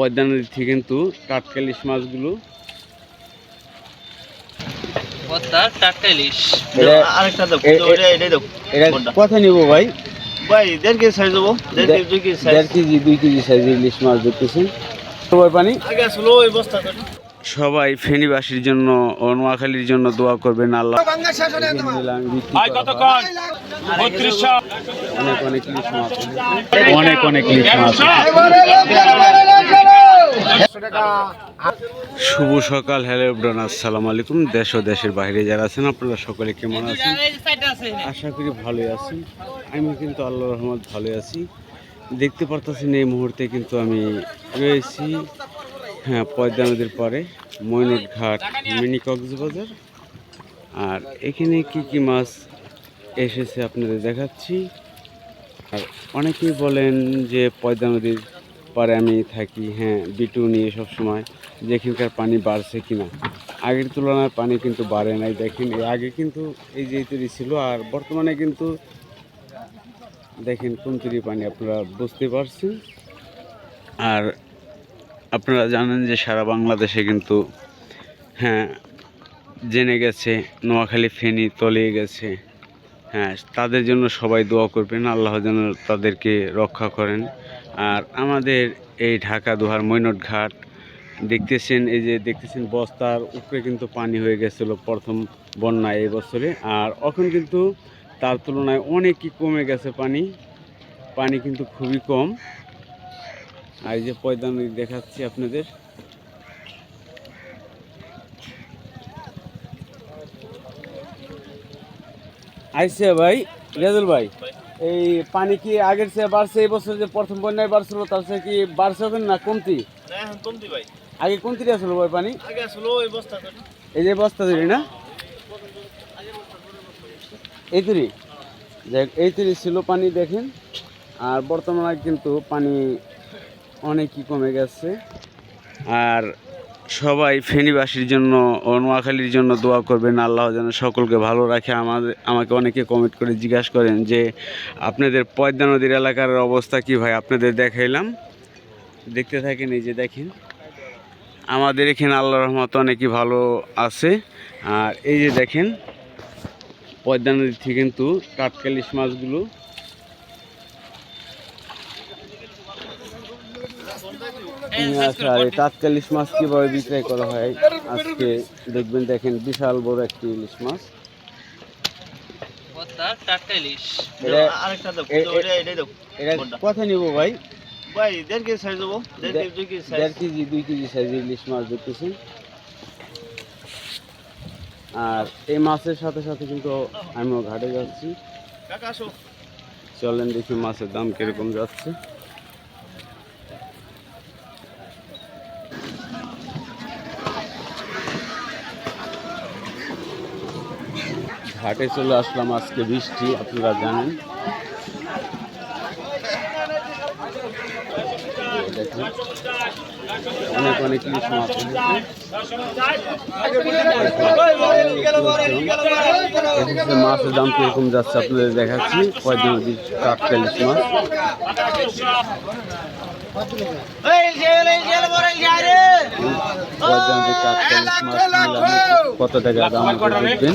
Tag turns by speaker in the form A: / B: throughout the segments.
A: পদ্মা নদীর থেকে কিন্তু টাটকা ইলিশ মাছগুলো কথা ভাই?
B: ভাই দেবো কেজি দুই কেজি
A: ইলিশ মাছ সবাই পানি? ফেনীবাসীর জন্য নোয়াখালীর জন্য দোয়া করবেন আল্লাহ অনেক অনেক ইলিশ মাছ অনেক অনেক শুভ সকাল, হ্যালো ব্রন আসসালামু আলাইকুম। দেশ ও দেশের বাইরে যারা আছেন, আপনারা সকলে কেমন আছেন? আশা করি ভালোই আছি আমি কিন্তু আল্লাহ রহমত ভালোই আছি। দেখতে পারতেছেন এই মুহূর্তে কিন্তু আমি রয়েছি হ্যাঁ পয়দা নদীর পরে ময়নট ঘাট মিনি কক্সবাজার। আর এখানে কি কি মাছ এসেছে আপনাদের দেখাচ্ছি। আর অনেকেই বলেন যে পয়দা নদীর পারে আমি থাকি হ্যাঁ বিটু নিয়ে সব সময় যে এখানকার পানি বাড়ছে কি না আগের তুলনায় পানি কিন্তু বাড়ে নাই, দেখেন আগে কিন্তু এই যে তৈরি ছিল, আর বর্তমানে কিন্তু দেখেন কোন তৈরি পানি আপনারা বুঝতে পারছেন। আর আপনারা জানেন যে সারা বাংলাদেশে কিন্তু হ্যাঁ জেনে গেছে, নোয়াখালী ফেনি তলিয়ে গেছে হ্যাঁ তাদের জন্য সবাই দোয়া করবেন, আল্লাহ যেন তাদেরকে রক্ষা করেন। আর আমাদের এই ঢাকা দোহার মৈনট ঘাট দেখতেছেন এই যে দেখতেছেন বস্তার উপরে কিন্তু পানি হয়ে গেছিল প্রথম বন্যা এই বছরে। আর এখন কিন্তু তার তুলনায় অনেকই কমে গেছে পানি। পানি কিন্তু খুবই কম। আর এই যে পয়দা নদী দেখাচ্ছি আপনাদের। আইসে ভাই, রেজল ভাই। এই পানি কি আগের চেয়ে বাড়ছে এই বছর যে প্রথম বন্যায় বাড়ছিল তার চেয়ে কি বাড়ছে ওখানে না কমতি?
B: কমতি ভাই।
A: আগে কমতি আসলো ভাই পানি?
B: আগে আসলো ওই বস্তা
A: এই যে বস্তা ধরি না? এই তৈরি। দেখ এই তৈরি ছিল পানি দেখেন। আর বর্তমানে কিন্তু পানি অনেকই কমে গেছে। আর সবাই ফেনীবাসীর জন্য ও নোয়াখালীর জন্য দোয়া করবেন, আল্লাহ যেন সকলকে ভালো রাখে। আমাদের, আমাকে অনেকে কমেন্ট করে জিজ্ঞাসা করেন যে, আপনাদের পয়দা নদীর এলাকার অবস্থা কি ভাই? আপনাদের দেখাইলাম। দেখতে থাকেন, এই যে দেখেন। আমাদের এখানে আল্লাহ রহমত অনেকই ভালো আছে। আর এই যে দেখেন পদ্মা নদী থেকে কিন্তু টাটকা ইলিশ মাছগুলো নিয়ে আসা আর এই টাটকা ইলিশ মাছ কীভাবে বিক্রয় করা হয় আজকে দেখবেন দেখেন বিশাল বড় একটি ইলিশ মাছ? কথা নিব ভাই?
B: ভাই দেড় কেজি সাইজ দেবো দেড় কেজি দুই কেজি
A: সাইজের ইলিশ মাছ দেখতেছেন আর এই মাছের সাথে সাথে কিন্তু আমিও ঘাটে যাচ্ছি। চলেন দেখি মাছের দাম কীরকম যাচ্ছে। হাটে চলে আসলাম আজকে বৃষ্টি, আপনারা জানেন। অনেক অনেক কিছু মাছের দাম কীরকম যাচ্ছে আপনাদের দেখাচ্ছি। কয়েকদিন অব্দি কাকতালিশ মাছ। কত টাকা দাম দেখবেন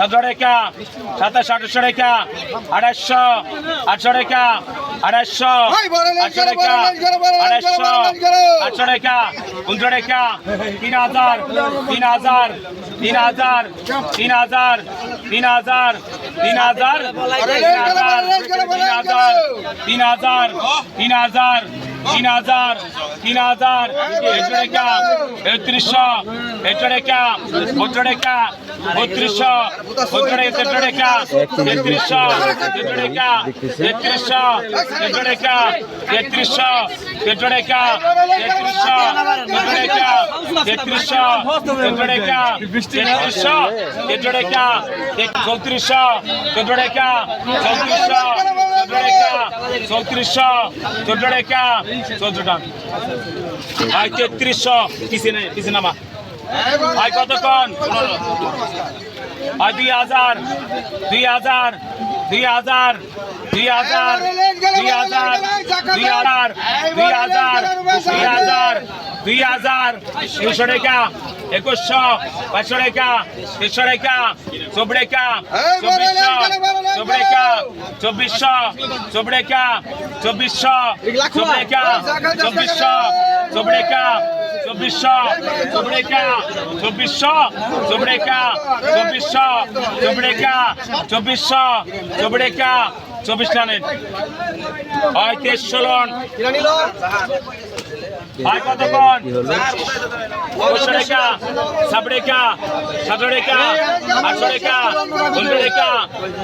C: সদরেকা সাতাশ আটশো রেখা আড়াইশো আটশো রেখা আড়াইশো আটশো রেখা আড়াইশো আটশো রেখা উনশো রেখা তিন হাজার তিন হাজার তিন হাজার তিন হাজার তিন হাজার তিন হাজার তিন হাজার তিন হাজার তিন হাজার তিন হাজার তিন হাজার তিন হাজার একশো টাকা একত্রিশশো একশো টাকা বত্র টাকা বত্রিশশো বত্র টাকা তেত্রিশশো তেত্রিশশো একশো টাকা তেত্রিশশো একশো টাকা তেত্রিশশো তেত্রিশশো একশো টাকা তেত্রিশশো একশো টাকা তেত্রিশশো একশো টাকা চৌত্রিশশো চৌত্রিশশো চোদ্দ টাকা চোদ্দ টাকা ভাই, তেত্রিশশো পিছিয়ে পিছিয়ে নামা। ভাই, কতক্ষণ? ভাই, দুই হাজার দুই হাজার দুই হাজার দুই হাজার দুই হাজার দুই হাজার দুই হাজার দুই হাজার দুই হাজার দুশো টাকা, একুশশো, পাঁচশো টাকা তিনশো টাকা চব্বিশ টাকা চব্বিশশো চব্বিশ টাকা চব্বিশশো চব্বিশ টাকা চব্বিশশো চব্বিশ টাকা চব্বিশশো চব্বিশ টাকা চব্বিশশো, চুবড়েকা চব্বিশশো চুবড়েকা চব্বিশশো চুবড়েকা চব্বিশশো, চুবড়েকা, চব্বিশ রানের। হয় তেইশশো রান আর কতক্ষণ? ছশো রেখা সাত রেখা সাত রেখা আটশো রেখা।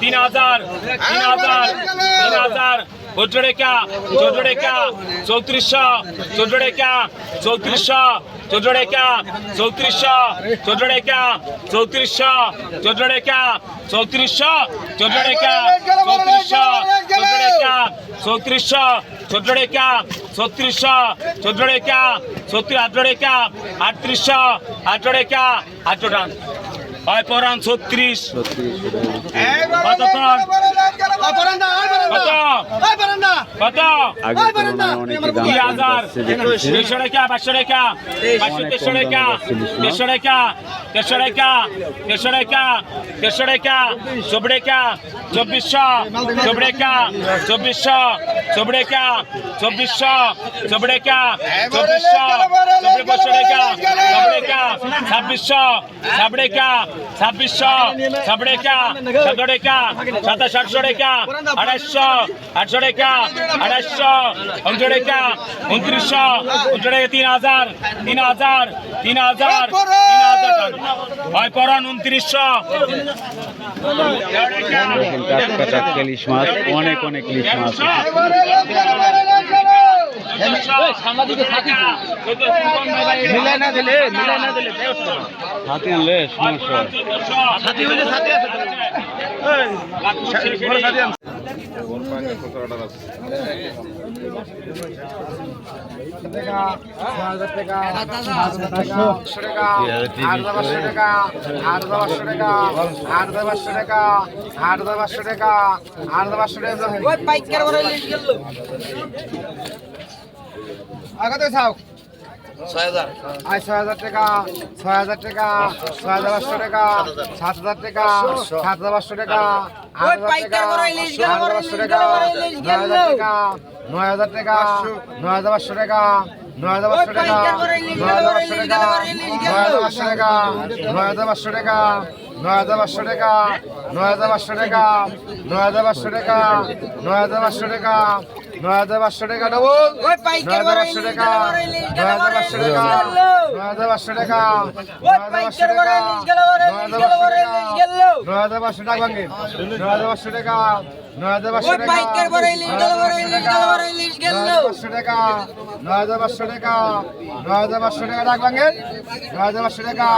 C: তিন হাজার তিন হাজার তিন হাজার চোদ্দ টাকা চোদ্দ টাকা চৌত্রিশশো চোদ্দ টাকা চৌত্রিশশো চোদ্দ টাকা চৌত্রিশশো চোদ্দ টাকা চৌত্রিশশো চোদ্দ টাকা চৌত্রিশশো চোদ্দ টাকা চৌত্রিশশো চোদ্দ টাকা চৌত্রিশশো টাকা আঠারো টাকা হয় পরাণ ছত্রিশ। দুইশো রেখা পাঁচশো রেখা পাঁচশো তেরশো রেখা দেড়শো রেখা দেড়শো রেখা দেড়শো রেখা দেড়শো রেখা চোব রেখা চব্বিশশো চোব রেখা চব্বিশশো চোব রেখা চব্বিশশো চোব রেখা চব্বিশশো ছাব্বিশশো, ছাব্বিশ টাকা সাতশো টাকা সাতাশ আটশো টাকা আড়াইশো আটশো টাকা আড়াইশো উনশো টাকা উনত্রিশশো উনশো টাকা তিন হাজার তিন হাজার তিন হাজার তিন হাজার পরান উনত্রিশশো।
A: অনেক অনেক
C: মিলাই না দিলে মিলাই না দিলে
A: হাতে আনলে সমস্যা
C: সাথী হইলে সাথী আছে
D: আগাতে থাক আয় ছয় হাজার টাকা ছয় হাজার টাকা ছয় হাজার পাঁচশো টাকা সাত হাজার টাকা সাত হাজার পাঁচশো টাকা আট হাজার টাকা পাঁচশো টাকা নয় হাজার টাকা নয় হাজার টাকা নয় হাজার পাঁচশো টাকা নয় হাজার পাঁচশো টাকা নয় হাজার পাঁচশো টাকা নয় হাজার পাঁচশো টাকা নয় হাজার পাঁচশো টাকা নয় হাজার পাঁচশো টাকা নয় হাজার পাঁচশো টাকা নয় হাজার পাঁচশো টাকা নয় হাজার পাঁচশো টাকা ডবল নয় হাজার পাঁচশো টাকা নয় হাজার পাঁচশো টাকা নয় হাজার পাঁচশো টাকা নয় হাজার পাঁচশো টাকা নয় হাজার পাঁচশো টাকা নয় হাজার পাঁচশো টাকা নয় হাজার পাঁচশো টাকা নয় হাজার পাঁচশো টাকা নয় হাজার পাঁচশো টাকা ডাক ভাঙেন নয় হাজার পাঁচশো টাকা